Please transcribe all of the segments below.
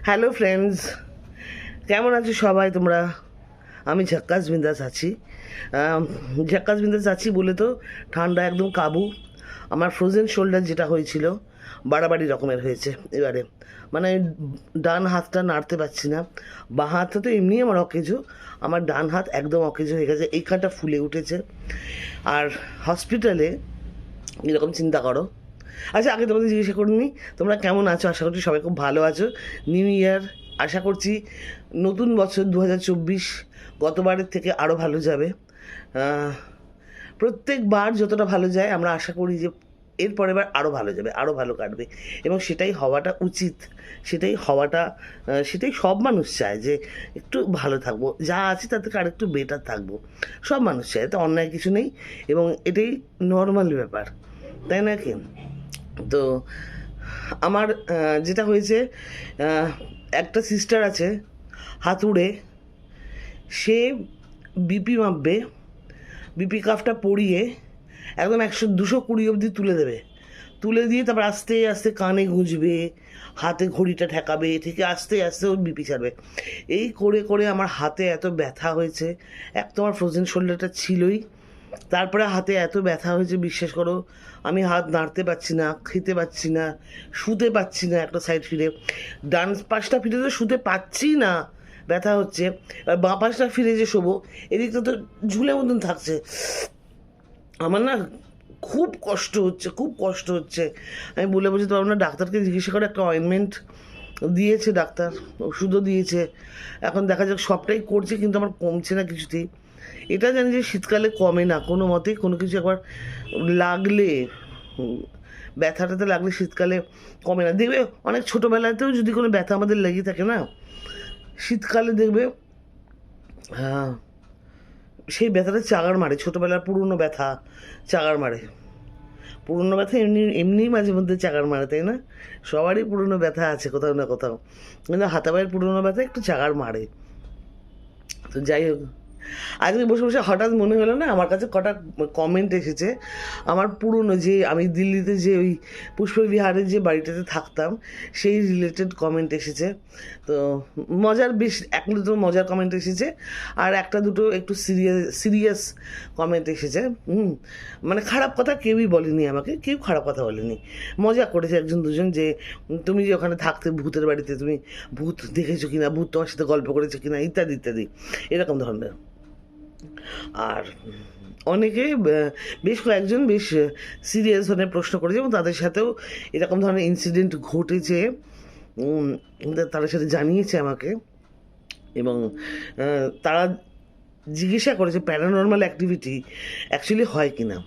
Hello friends কেমন আছো সবাই তোমরা? আমি ঝাক্কাস বিন্দাস আছি। ঝাক্কাস বিন্দাস আছি বলে তো ঠান্ডা একদম কাবু। আমার ফ্রোজেন শোল্ডার যেটা হয়েছিল, বাড়াবাড়ি রকমের হয়েছে এবারে। মানে ডান হাতটা নাড়তে পারছি না। বাঁ হাতটা তো এমনি আমার অকেজো। আমার ডান হাত একদম অকেজো হয়ে গেছে। এইখানটা ফুলে উঠেছে। আর হসপিটালে এরকম চিন্তা করো আচ্ছা আগে তোমাদের জিজ্ঞাসা করিনি তোমরা কেমন আছো? আশা করছি সবাই খুব ভালো আছো। নিউ ইয়ার আশা করছি নতুন বছর দু হাজার চব্বিশ গতবারের থেকে আরও ভালো যাবে। প্রত্যেকবার যতটা ভালো যায়, আমরা আশা করি যে এর পরের বার আরও ভালো যাবে আরও ভালো কাটবে। এবং সেটাই হওয়াটা উচিত, সেটাই হওয়াটা সেটাই সব মানুষ চায় যে একটু ভালো থাকব। যা আছে তার থেকে আরেকটু বেটার থাকব। সব মানুষ চায়, এতে অন্যায় কিছু নেই। এবং এটাই নর্মাল ব্যাপার, তাই না কি তো আমার যেটা হয়েছে একটা সিস্টার আছে, হাতুড়ে, সে বিপি মাপবে বিপি কাফটা পরিয়ে একদম একশো দুশো কুড়ি অবধি তুলে দেবে। তুলে দিয়ে তারপর আস্তে আস্তে কানে গুঁজবে, হাতে ঘড়িটা ঠেকাবে থেকে আস্তে আস্তে ওর বিপি ছাড়বে। এই করে করে আমার হাতে এত ব্যথা হয়েছে এক তো আমার ফ্রোজেন শোল্ডারটা ছিলই। তারপরে হাতে এত ব্যথা হয়েছে, বিশ্বাস করো, আমি হাত নাড়তে পারছি না, খেতে পাচ্ছি না, শুতে পাচ্ছি না একটা সাইড ফিরে। ডান পাশটা ফিরে তো শুতে পাচ্ছি না, ব্যথা হচ্ছে। আর বাঁ পাশটা ফিরে যে শোবো, এদিকটা তো ঝুলে মতন থাকছে। আমার না খুব কষ্ট হচ্ছে, খুব কষ্ট হচ্ছে। আমি বলে বোঝাতে পারব না ডাক্তারকে জিজ্ঞাসা করে একটা অয়েনমেন্ট দিয়েছে ডাক্তার, ওষুধও দিয়েছে। এখন দেখা যাক সবটাই করছে, কিন্তু আমার কমছে না কিছুতেই। এটা জানি যে শীতকালে কমে না, কোনো মতেই কোনো কিছু একবার লাগলে ব্যথাটাতে লাগলে শীতকালে কমে না। দেখবে অনেক ছোটোবেলাতেও যদি কোনো ব্যথা আমাদের লেগে থাকে না, শীতকালে দেখবে হ্যাঁ সেই ব্যথাটা চাগার মারে, ছোটোবেলার পুরনো ব্যথা চাগার মারে। পুরনো ব্যথা এমনি, এমনিই মাঝে মধ্যে চাগার মারে, তাই না? সবারই পুরনো ব্যথা আছে কোথাও না কোথাও। কিন্তু হাতাবাইয়ের পুরনো ব্যথা একটু চাগার মারে। তো যাই হোক আজকে বসে বসে হঠাৎ মনে হলো না, আমার কাছে কটা কমেন্ট এসেছে। আমার পুরনো যে, আমি দিল্লিতে যে ওই পুষ্পবিহারের যে বাড়িটাতে থাকতাম, সেই রিলেটেড কমেন্ট এসেছে। তো মজার বেশ, এক দুটো মজার কমেন্ট এসেছে, আর একটা দুটো একটু সিরিয়াস সিরিয়াস কমেন্ট এসেছে, হুম। মানে খারাপ কথা কেউই বলেনি আমাকে, কেউ খারাপ কথা বলেনি। মজা করেছে একজন দুজন যে, তুমি যে ওখানে থাকতে ভূতের বাড়িতে, তুমি ভূত দেখেছ কিনা, ভূত তোমার সাথে গল্প করেছ কিনা, ইত্যাদি ইত্যাদি। এরকম ধরনের। আর অনেকে বেশ কয়েকজন বেশ সিরিয়াস ধরনের প্রশ্ন করেছে এবং তাদের সাথেও এরকম ধরনের ইনসিডেন্ট ঘটেছে। তাদের সাথে জানিয়েছে আমাকে। এবং তারা জিজ্ঞাসা করেছে প্যারানর্মাল অ্যাক্টিভিটি অ্যাকচুয়ালি হয় কি না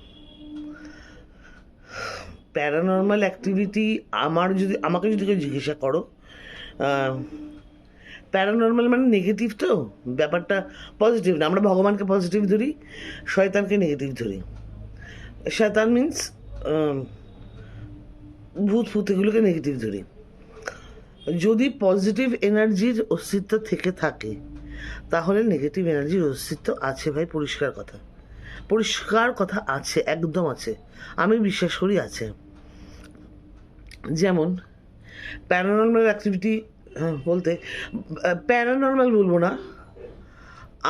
প্যারানর্মাল অ্যাক্টিভিটি আমার যদি, আমাকে যদি কেউ জিজ্ঞাসা করো প্যারানর্মাল মানে নেগেটিভ তো? ব্যাপারটা পজিটিভ না। আমরা ভগবানকে পজিটিভ ধরি, শয়তানকে নেগেটিভ ধরি। শয়তান মিন্স ভূত ফুত এগুলোকে নেগেটিভ ধরি। যদি পজিটিভ এনার্জির অস্তিত্ব থেকে থাকে, তাহলে নেগেটিভ এনার্জির অস্তিত্ব আছে ভাই, পরিষ্কার কথা। পরিষ্কার কথা আছে, একদম আছে। আমি বিশ্বাস করি আছে। যেমন প্যারানর্মাল অ্যাক্টিভিটি বলতে প্যারানর্মাল বলব না।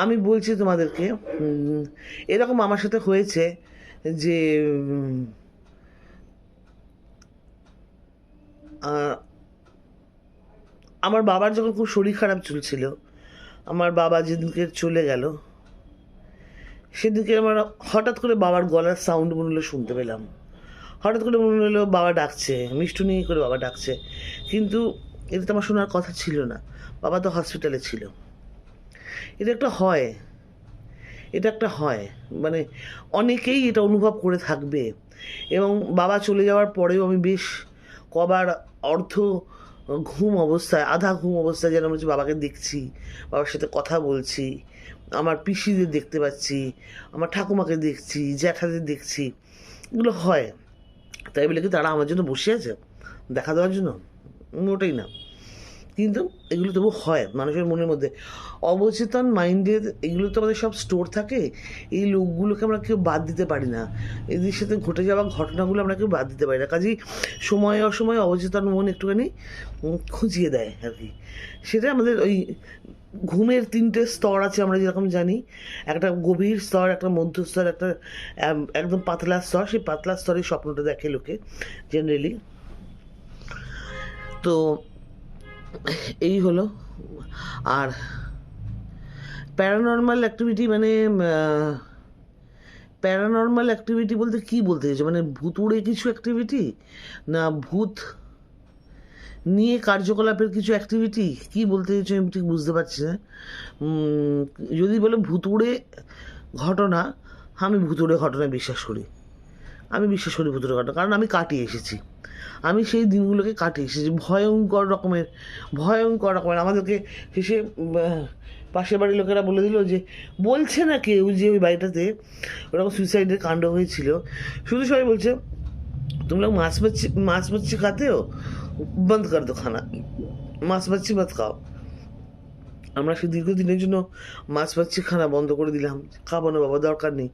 আমি বলছি তোমাদেরকে এরকম আমার সাথে হয়েছে যে আমার বাবার যখন খুব শরীর খারাপ চলছিল, আমার বাবা যেদিনকে চলে গেল, সেদিনকে আমার হঠাৎ করে বাবার গলার সাউন্ড মনে হলো শুনতে পেলাম। হঠাৎ করে মনে হলো বাবা ডাকছে, মিষ্টুনি করে বাবা ডাকছে। কিন্তু এটা তো আমার শোনার কথা ছিল না। বাবা তো হসপিটালে ছিল। এটা একটা হয়। এটা একটা হয়। মানে অনেকেই এটা অনুভব করে থাকবে। এবং বাবা চলে যাওয়ার পরেও আমি বেশ কবার অর্ধ ঘুম অবস্থায়, আধা ঘুম অবস্থায় যেন আমি বাবাকে দেখছি, বাবার সাথে কথা বলছি, আমার পিসিদের দেখতে পাচ্ছি, আমার ঠাকুমাকে দেখছি, জ্যাঠাদের দেখছি, এগুলো হয়। তাই বলে কি তারা আমার জন্য বসে আছে? দেখা দেওয়ার জন্য? মোটেই না। কিন্তু এগুলো তবু হয় মানুষের মনের মধ্যে। অবচেতন মাইন্ডের এগুলো তো আমাদের সব স্টোর থাকে। এই লোকগুলোকে আমরা কেউ বাদ দিতে পারি না। এদের সাথে ঘটে যাওয়া ঘটনাগুলো আমরা কেউ বাদ দিতে পারি না। কাজেই সময় অসময়ে অবচেতন মন একটুখানি খুঁজিয়ে দেয় আর কি। সেটা আমাদের ওই ঘুমের তিনটে স্তর আছে আমরা যেরকম জানি। একটা গভীর স্তর, একটা মধ্য স্তর একটা একদম পাতলা স্তর। সেই পাতলা স্তরে স্বপ্নটা দেখে লোকে জেনারেলি তো এই হলো। আর প্যারানর্মাল অ্যাক্টিভিটি মানে প্যারানর্মাল অ্যাক্টিভিটি বলতে কি বলতে চাইছো? মানে ভুতুড়ে কিছু অ্যাক্টিভিটি না ভূত নিয়ে কার্যকলাপের কিছু অ্যাক্টিভিটি কি বলতে চাইছো আমি ঠিক বুঝতে পারছি না। যদি বলে ভুতুড়ে ঘটনা, আমি ভুতুড়ে ঘটনায় বিশ্বাস করি। আমি বিশ্বাস করি ভুতুড়ে ঘটনা, কারণ আমি কাটিয়ে এসেছি। আমি সেই দিনগুলোকে কাটিয়ে এসেছি। ভয়ঙ্কর রকমের ভয়ঙ্কর রকমের। আমাদেরকে শেষে পাশের বাড়ির লোকেরা বলে দিল যে, বলছে না কেউ যে ওই বাড়িটাতে ওরকম সুইসাইডের কাণ্ড হয়েছিল। শুধু সবাই বলছে, তোমরা মাছ মাছি মাছ মাছি খাতেও? বন্ধ কর দো খানা। মাছ মাছি ভাত খাও। আমরা সে দীর্ঘদিনের জন্য মাছ মাছি খানা বন্ধ করে দিলাম। খাব না বাবা, দরকার নেই।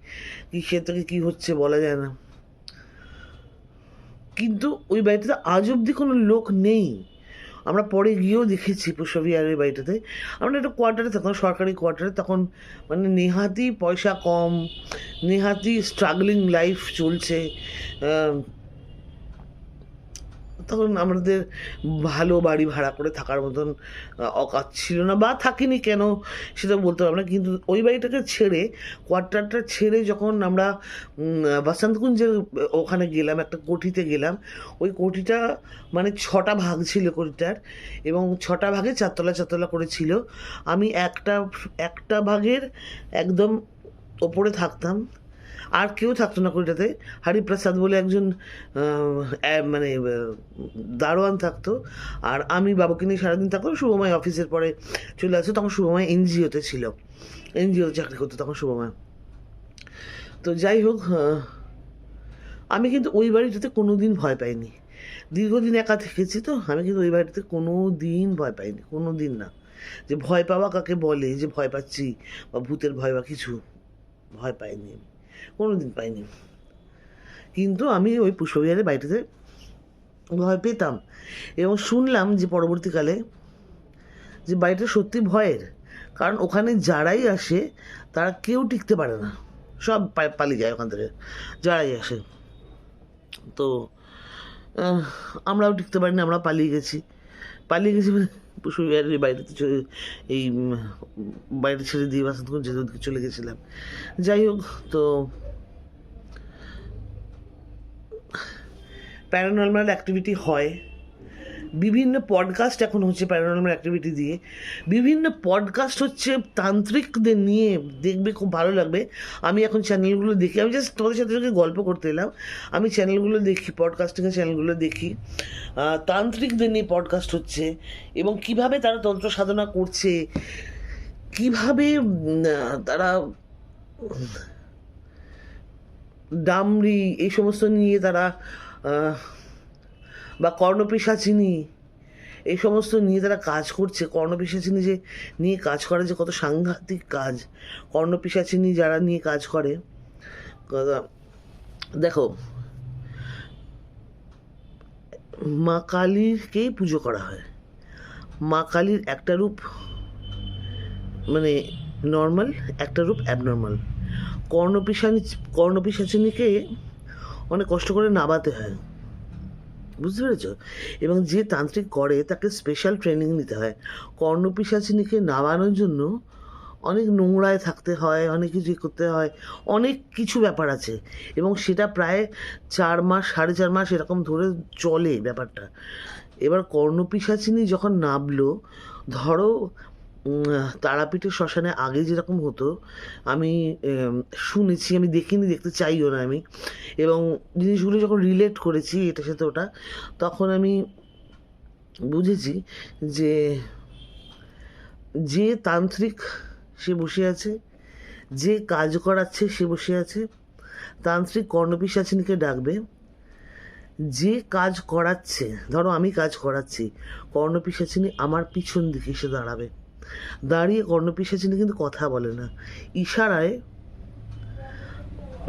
কী সে থেকে কী হচ্ছে বলা যায় না। কিন্তু ওই বাড়িটাতে আজ অবধি কোনো লোক নেই। আমরা পরে গিয়েও দেখেছি পুষ্পবিহারের বাড়িটাতে। আমরা একটা কোয়ার্টারে থাকতাম সরকারি কোয়ার্টারে তখন মানে নেহাতি পয়সা কম নেহাতি স্ট্রাগলিং লাইফ চলছে। তখন আমাদের ভালো বাড়ি ভাড়া করে থাকার মতন অকাত ছিল না বা থাকিনি কেন সেটা বলতে পারব না। কিন্তু ওই বাড়িটাকে ছেড়ে, কোয়ার্টারটা ছেড়ে যখন আমরা বসন্তকুঞ্জের ওখানে গেলাম, একটা কোঠিতে গেলাম, ওই কোঠিটা মানে ছটা ভাগ ছিল কোঠিটার এবং ছটা ভাগে চারতলা চারতলা করে ছিল। আমি একটা একটা ভাগের একদম ওপরে থাকতাম আর কেউ থাকতো না কোটিটাতে হরিপ্রসাদ বলে একজন মানে দারোয়ান থাকতো। আর আমি বাবুকে নিয়ে সারাদিন থাকতাম, শুভময় অফিসের পরে চলে আসতো। তখন শুভময় এনজিওতে ছিল। এনজিওতে চাকরি করতো তখন শুভময়। তো যাই হোক আমি কিন্তু ওই বাড়িটাতে কোনো দিন ভয় পাইনি। দীর্ঘদিন একা থেকেছি তো, আমি কিন্তু ওই বাড়িটাতে কোনো দিন ভয় পাইনি কোনো দিন না। যে ভয় পাওয়া কাকে বলে, যে ভয় পাচ্ছি বা ভূতের ভয় বা কিছু, ভয় পাইনি কোনো দিন পাইনি। কিন্তু আমি ওই পুষ্পবিহারের বাড়িটাতে ভয় পেতাম এবং শুনলাম যে পরবর্তীকালে যে বাড়িটা সত্যি ভয়ের, কারণ ওখানে যারাই আসে তারা কেউ টিকতে পারে না। সব পালিয়ে যায় ওখান থেকে, যারাই আসে। তো আমরাও টিকতে পারিনি আমরা পালিয়ে গেছি। পালিয়ে গেছি মানে পুষ্পবিহারের বাড়িতে চলে এই বাইরে ছেড়ে দিয়ে বাসন্তগঞ্জ যেতে ওদিকে চলে গেছিলাম। যাই হোক, তো প্যারানর্মাল অ্যাক্টিভিটি হয়। বিভিন্ন পডকাস্ট এখন হচ্ছে প্যারানর্মাল অ্যাক্টিভিটি দিয়ে বিভিন্ন পডকাস্ট হচ্ছে তান্ত্রিকদের নিয়ে দেখবে, খুব ভালো লাগবে। আমি এখন চ্যানেলগুলো দেখি, আমি জাস্ট তোমাদের সাথে সাথে গল্প করতে এলাম। আমি চ্যানেলগুলো দেখি পডকাস্টিংয়ের চ্যানেলগুলো দেখি। তান্ত্রিকদের নিয়ে পডকাস্ট হচ্ছে এবং কীভাবে তারা তন্ত্র সাধনা করছে, কীভাবে তারা ডামরি, এই সমস্ত নিয়ে তারা বা কর্ণপিসাচিনী এই সমস্ত নিয়ে তারা কাজ করছে কর্ণপিসাচিনী যে নিয়ে কাজ করে যে কত সাংঘাতিক কাজ কর্ণপিসাচিনী যারা নিয়ে কাজ করে দেখো, মা কালীকেই পুজো করা হয়। মা কালীর একটা রূপ মানে নর্মাল একটা রূপ অ্যাবনর্মাল কর্ণপিসানি কর্ণপিসাচিনীকে অনেক কষ্ট করে নাবাতে হয়। বুঝতে পেরেছ? এবং যে তান্ত্রিক করে তাকে স্পেশাল ট্রেনিং নিতে হয়। কর্ণপিসাচিনীকে নামানোর জন্য অনেক নোংরায় থাকতে হয়, অনেক কিছু করতে হয়, অনেক কিছু ব্যাপার আছে। এবং সেটা প্রায় চার মাস, সাড়ে চার মাস এরকম ধরে চলে ব্যাপারটা। এবার কর্ণপিসাচিনী যখন নামলো, ধরো তারাপীঠের শ্মশানে আগে যেরকম হতো, আমি শুনেছি, আমি দেখিনি, দেখতে চাইও না আমি। এবং জিনিসগুলো যখন রিলেট করেছি এটার সাথে ওটা, তখন আমি বুঝেছি যে যে তান্ত্রিক সে বসে আছে, যে কাজ করাচ্ছে সে বসে আছে, তান্ত্রিক কর্ণপিসাচিনীকে ডাকবে, যে কাজ করাচ্ছে, ধরো আমি কাজ করাচ্ছি কর্ণপিসাচিনী আমার পিছন দিকে এসে দাঁড়াবে। দাঁড়িয়ে কর্ণপিসাচিনী কিন্তু কথা বলে না। ইশারায়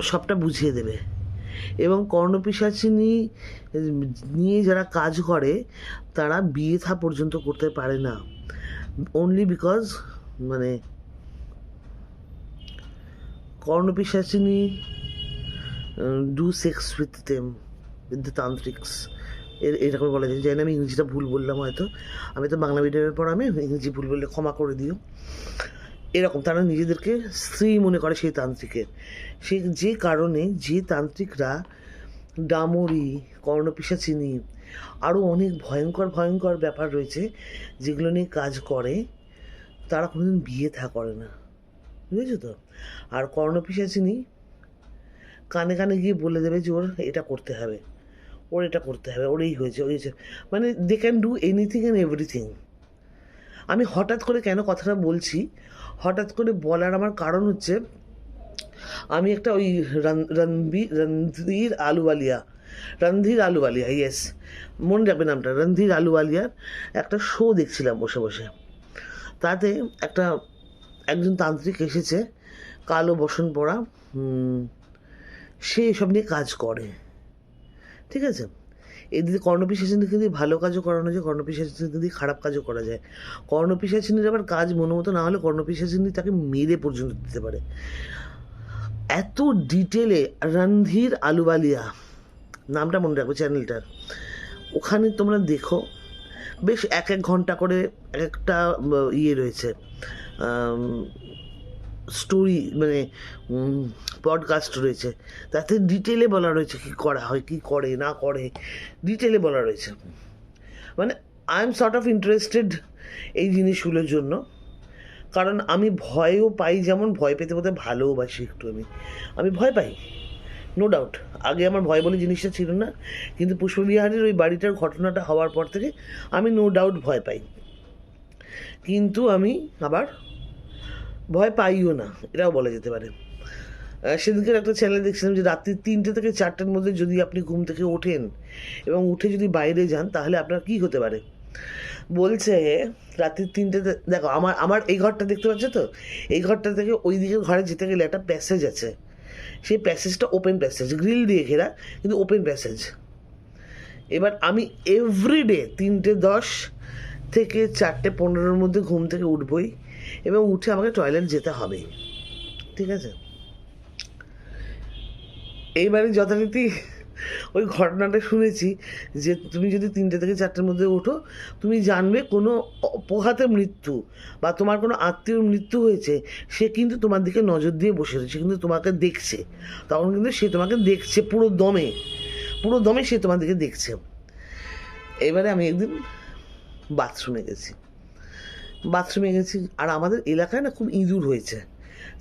সবটা বুঝিয়ে দেবে। এবং কর্ণপিসাচিনী নিয়ে যারা কাজ করে, তারা বিয়ে থা পর্যন্ত করতে পারে না। অনলি বিকজ মানে Karnapishachini do sex with them with the tantriks এর এরকম বলা যায় জানি আমি ইংরেজিটা ভুল বললাম হয়তো। আমি তো বাংলা মিডিয়ামের পর আমি ইংরেজি ভুল বললে ক্ষমা করে দিও। এরকম, তারা নিজেদেরকে স্ত্রী মনে করে সেই তান্ত্রিকের। সে যে কারণে যে তান্ত্রিকরা ডামরি কর্ণপিসাচিনি আরও অনেক ভয়ঙ্কর ভয়ঙ্কর ব্যাপার রয়েছে, যেগুলো নিয়ে কাজ করে, তারা কোনোদিন বিয়ে থা করে না। বুঝেছ তো? আর কর্ণপিসাচিনি কানে কানে গিয়ে বলে দেবে যে ওর এটা করতে হবে। ওর এটা করতে হবে ওর এই হয়েছে ওর এই হয়েছে। মানে they can do anything and everything আমি হঠাৎ করে কেন কথাটা বলছি? হঠাৎ করে বলার আমার কারণ হচ্ছে, আমি একটা ওই রণবীর রণধীর আলুওয়ালিয়া রণধীর আলুওয়ালিয়া ইয়েস মনে রাখবে নামটা রণধীর আলুওয়ালিয়ার একটা শো দেখছিলাম বসে বসে। তাতে একটা, একজন তান্ত্রিক এসেছে, কালো বসন পড়া সে এসব নিয়ে কাজ করে। ঠিক আছে? এদিকে কর্ণপিসাচিনীকে দিয়ে ভালো কাজও করানো যায় কর্ণপিসাচিনীকে দিয়ে খারাপ কাজও করা যায় কর্ণপিসাচিনীর আবার কাজ মনোমতো না হলে কর্ণপিসাচিনী তাকে মেরে পর্যন্ত দিতে পারে। এত ডিটেলে রণধীর আলুবালিয়া, নামটা মনে রাখবে চ্যানেলটার, ওখানে তোমরা দেখো, বেশ এক এক ঘণ্টা করে এক একটা ইয়ে রয়েছে স্টোরি মানে পডকাস্ট রয়েছে। তাতে ডিটেলে বলা রয়েছে কী করা হয়, কী করে, না করে। ডিটেলে বলা রয়েছে। মানে I am sort of interested এই জিনিসগুলোর জন্য। কারণ আমি ভয়ও পাই, যেমন ভয় পেতে পেতে ভালোবাসি একটু আমি। আমি ভয় পাই নো ডাউট আগে আমার ভয় বলে জিনিসটা ছিল না, কিন্তু পুষ্পবিহারের ওই বাড়িটার ঘটনাটা হওয়ার পর থেকে আমি নো ডাউট ভয় পাই। কিন্তু আমি আবার ভয় পাইও না, এটাও বলা যেতে পারে। সেদিনকার একটা চ্যানেল দেখছিলাম যে রাত্রি তিনটে থেকে চারটের মধ্যে যদি আপনি ঘুম থেকে ওঠেন এবং উঠে যদি বাইরে যান, তাহলে আপনার কি হতে পারে? বলছে, রাত্রি তিনটেতে দেখো, আমার আমার এই ঘরটা দেখতে পাচ্ছ তো? এই ঘরটা থেকে ওই দিকের ঘরে যেতে গেলে একটা প্যাসেজ আছে। সেই প্যাসেজটা ওপেন প্যাসেজ গ্রিল দিয়ে ঘেরা, কিন্তু ওপেন প্যাসেজ এবার আমি এভরিডে তিনটে দশ থেকে চারটে পনেরোর মধ্যে ঘুম থেকে উঠবই। এবং উঠে আমাকে টয়লেট যেতে হবে। ঠিক আছে? এইবারে যথারীতি ওই ঘটনাটা শুনেছি যে তুমি যদি তিনটে থেকে চারটের মধ্যে ওঠো, তুমি জানবে কোনো অপঘাতে মৃত্যু বা তোমার কোনো আত্মীয়র মৃত্যু হয়েছে, সে কিন্তু তোমার দিকে নজর দিয়ে বসে রয়েছে কিন্তু তোমাকে দেখছে। তখন কিন্তু সে তোমাকে দেখছে পুরো দমে। পুরো দমে সে তোমার দিকে দেখছে। এবারে আমি একদিন বাথরুমে গেছি। বাথরুমে গেছি, আর আমাদের এলাকায় না খুব ইঁদুর হয়েছে।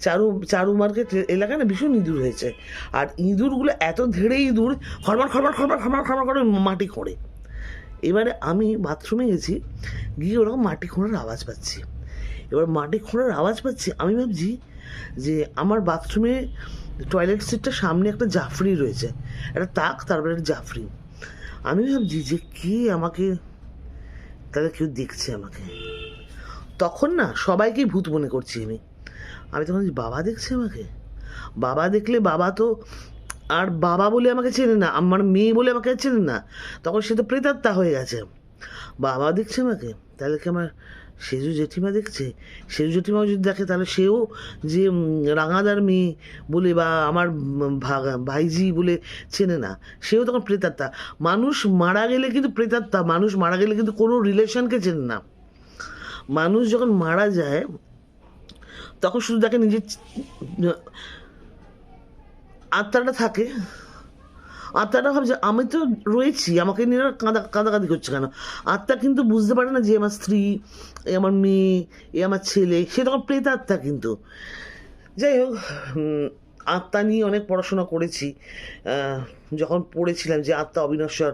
চারু চারু মার্কেট এলাকায় না ভীষণ ইঁদুর হয়েছে। আর ইঁদুরগুলো এত ধেড়ে ইঁদুর খরবার খরবার খরবার খরবার খরবার করে মাটি খোঁড়ে। এবারে আমি বাথরুমে গেছি, গিয়ে ওরকম মাটি খোঁড়ার আওয়াজ পাচ্ছি। এবার মাটি খোঁড়ার আওয়াজ পাচ্ছি, আমি ভাবছি যে আমার বাথরুমে টয়লেট সিটটার সামনে একটা জাফরি রয়েছে। একটা তাক, তারপরে একটা জাফরি। আমি ভাবছি যে কে আমাকে, তাহলে কেউ দেখছে আমাকে। তখন না সবাইকেই ভূত মনে করছি আমি। আমি তখন বাবা দেখছে আমাকে? বাবা দেখলে বাবা তো আর বাবা বলে আমাকে চেনে না, আমার মেয়ে বলে আমাকে চেনে না। তখন সে তো প্রেতাত্মা হয়ে গেছে। বাবা দেখছে আমাকে? তাহলে কি আমার সেজু জেঠিমা দেখছে? সেজু জেঠিমাও যদি দেখে, তাহলে সেও যে রাঙাদার মেয়ে বলে বা আমার ভাইজি বলে চেনে না, সেও তখন প্রেতাত্মা। মানুষ মারা গেলে কিন্তু প্রেতাত্মা, মানুষ মারা গেলে কিন্তু কোনো রিলেশনকে চেনে না। মানুষ যখন মারা যায়, তখন শুধু তাকে নিজের আত্মাটা থাকে। আত্মাটা ভাবছে আমি তো রয়েছি, আমাকে নিয়ে কাঁদা কাঁদাকাঁদি করছে কেন? আত্মা কিন্তু বুঝতে পারে না যে আমার স্ত্রী, এ আমার মেয়ে, এ আমার ছেলে। সে তখন প্রেত আত্মা কিন্তু। যাই হোক আত্মা নিয়ে অনেক পড়াশোনা করেছি যখন পড়েছিলাম যে আত্মা অবিনশ্বর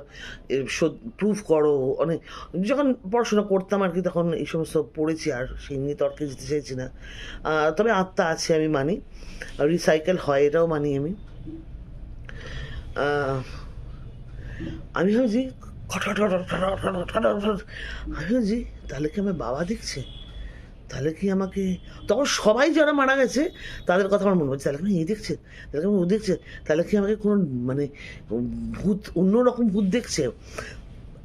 প্রুফ করো অনেক যখন পড়াশোনা করতাম আর কি তখন এই সমস্ত পড়েছি আর সেই নিয়ে তর্কে যেতে চাইছি না তবে আত্মা আছে আমি মানি রিসাইকেল হয় এটাও মানি আমি আমি ভাবছি। আমি ভাবছি তাহলে কি আমার বাবা দেখছে তাহলে কি আমাকে, তখন সবাই যারা মারা গেছে, তাদের কথা আমার মনে হচ্ছে তাহলে এ দেখছে তাহলে ও দেখছে তাহলে কি আমাকে কোনো মানে ভূত অন্যরকম ভূত দেখছে?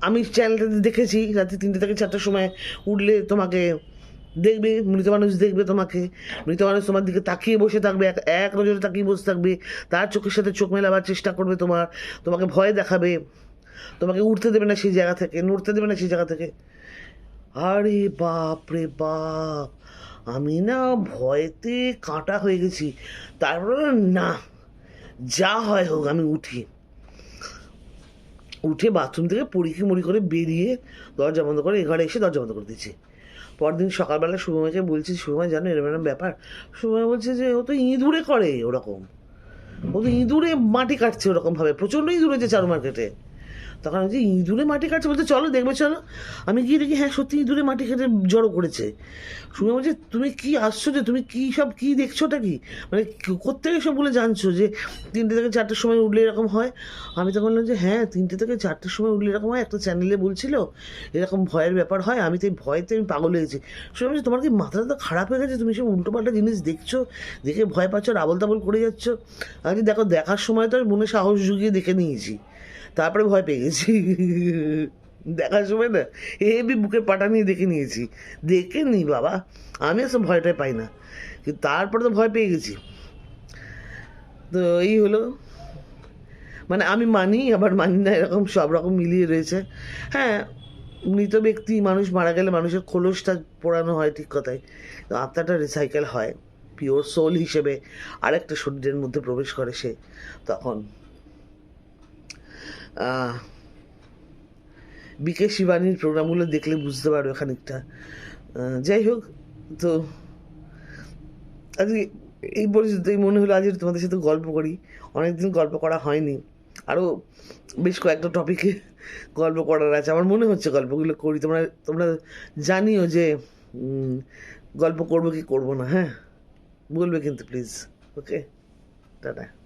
আমি চ্যানেলটাতে দেখেছি রাতে তিনটে থেকে চারটার সময় উঠলে তোমাকে দেখবে, মৃত মানুষ দেখবে তোমাকে। মৃত মানুষ তোমার দিকে তাকিয়ে বসে থাকবে, এক এক নজরে তাকিয়ে বসে থাকবে। তার চোখের সাথে চোখ মেলাবার চেষ্টা করবে তোমার। তোমাকে ভয় দেখাবে। তোমাকে উঠতে দেবে না সেই জায়গা থেকে, নড়তে দেবে না সেই জায়গা থেকে। আরে বাপ রে বাপ, আমি না ভয়েতে কাঁটা হয়ে গেছি। তারপর না, যা হয় হোক, আমি উঠি। উঠে বাথরুম থেকে পরীক্ষা মুড়ি করে বেরিয়ে দরজা বন্ধ করে এ ঘরে এসে দরজা বন্ধ করে দিচ্ছি পরদিন সকালবেলা শুভমাকে বলছি শুভমা জানো এরকম এরকম ব্যাপার? শুভমা বলছে যে, ও তো ইঁদুরে করে ওরকম। ও তো ইঁদুরে মাটি কাটছে ওরকমভাবে। প্রচণ্ড ইঁদুর হয়েছে চারু মার্কেটে। তখন যে ইঁদুরে মাটি কাটছে বলতে চলো দেখবে, চলো। আমি গিয়ে দেখি হ্যাঁ সত্যি ইঁদুরে মাটি কেটে জড়ো করেছে। শুনে বলছে, তুমি কি আসছো যে তুমি কি সব, কি দেখছোটা কি? মানে কোথেকে সব বলে জানছো যে তিনটে থেকে চারটের সময় উঠলে এরকম হয়? আমি তখন বললাম যে হ্যাঁ তিনটে থেকে চারটের সময় উঠলে এরকম হয়। একটা চ্যানেলে বলছিল, এরকম ভয়ের ব্যাপার হয়। আমি তো এই ভয়তে আমি পাগল হয়ে গেছি। শুনে বলছি, তোমার কি মাথাটা তো খারাপ হয়ে গেছে? তুমি সব উল্টোপাল্টা জিনিস দেখছ, দেখে ভয় পাচ্ছ, আর আবল তাবল করে যাচ্ছ? আমি দেখো, দেখার সময় তো আর মনে সাহস জুগিয়ে দেখে নিয়েছি। তারপরে ভয় পেয়ে গেছি। দেখার সময় না হেবি বুকের পাটা নিয়ে দেখে নিয়েছি। দেখে নি বাবা, আমি আসলে ভয়টাই পাই না। কিন্তু তারপরে তো ভয় পেয়ে গেছি। তো এই হলো। মানে আমি মানি, আবার মানি না, এরকম সব রকম মিলিয়ে রয়েছে। হ্যাঁ মৃত ব্যক্তি, মানুষ মারা গেলে মানুষের খোলসটা পোড়ানো হয় ঠিক কথাই। তো আত্মাটা রিসাইকেল হয়। পিওর সোল হিসেবে আরেকটা শরীরের মধ্যে প্রবেশ করে সে। তখন বিকে শিবানীর প্রোগ্রামগুলো দেখলে বুঝতে পারবে খানিকটা। যাই হোক, তো আজকে এই পরিস্থিতি মনে হলো আজ তোমাদের সাথে গল্প করি। অনেকদিন গল্প করা হয়নি। আরও বেশ কয়েকটা টপিকে গল্প করার আছে। আমার মনে হচ্ছে গল্পগুলো করি। তোমরা তোমরা জানিও যে গল্প করব কি করব না হ্যাঁ? বলবে কিন্তু প্লিজ ওকে টাটা।